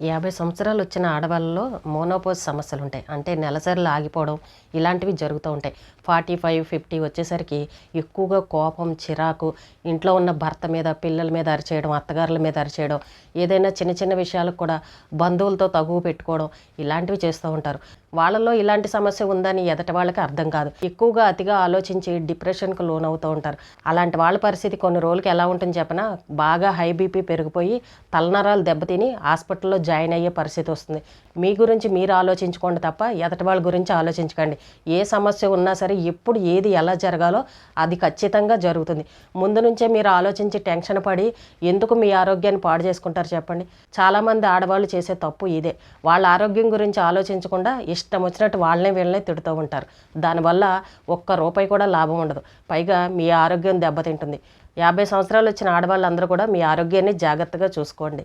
యాభై సంవత్సరాలు వచ్చిన ఆడవాళ్ళలో మోనోపోజ్ సమస్యలు ఉంటాయి అంటే నెలసరిలు ఆగిపోవడం ఇలాంటివి జరుగుతూ ఉంటాయి. ఫార్టీ ఫైవ్ ఫిఫ్టీ వచ్చేసరికి ఎక్కువగా కోపం చిరాకు ఇంట్లో ఉన్న భర్త మీద పిల్లల మీద అరిచేయడం అత్తగారుల మీద అరిచేయడం ఏదైనా చిన్న చిన్న విషయాలకు కూడా బంధువులతో తగువ పెట్టుకోవడం ఇలాంటివి చేస్తూ ఉంటారు. వాళ్ళలో ఇలాంటి సమస్య ఉందని ఎదటి వాళ్ళకి అర్థం కాదు. ఎక్కువగా అతిగా ఆలోచించి డిప్రెషన్కు లోనవుతూ ఉంటారు. అలాంటి వాళ్ళ పరిస్థితి కొన్ని రోజులకి ఎలా ఉంటుంది చెప్పినా? బాగా హై బీపీ పెరిగిపోయి తలనరాలు దెబ్బతిని హాస్పిటల్లో జాయిన్ అయ్యే పరిస్థితి వస్తుంది. మీ గురించి మీరు ఆలోచించుకోండి తప్ప ఎదటి వాళ్ళ గురించి ఆలోచించకండి. ఏ సమస్య ఉన్నా సరే ఎప్పుడు ఏది ఎలా జరగాలో అది ఖచ్చితంగా జరుగుతుంది. ముందు నుంచే మీరు ఆలోచించి టెన్షన్ పడి ఎందుకు మీ ఆరోగ్యాన్ని పాడు చేసుకుంటారు చెప్పండి. చాలామంది ఆడవాళ్ళు చేసే తప్పు ఇదే. వాళ్ళ ఆరోగ్యం గురించి ఆలోచించకుండా ఇష్టం వచ్చినట్టు వాళ్ళనే వీళ్ళనే తిడుతూ ఉంటారు. దానివల్ల ఒక్క రూపాయి కూడా లాభం ఉండదు. పైగా మీ ఆరోగ్యం దెబ్బతింటుంది. యాభై సంవత్సరాలు వచ్చిన ఆడవాళ్ళందరూ కూడా మీ ఆరోగ్యాన్ని జాగ్రత్తగా చూసుకోండి.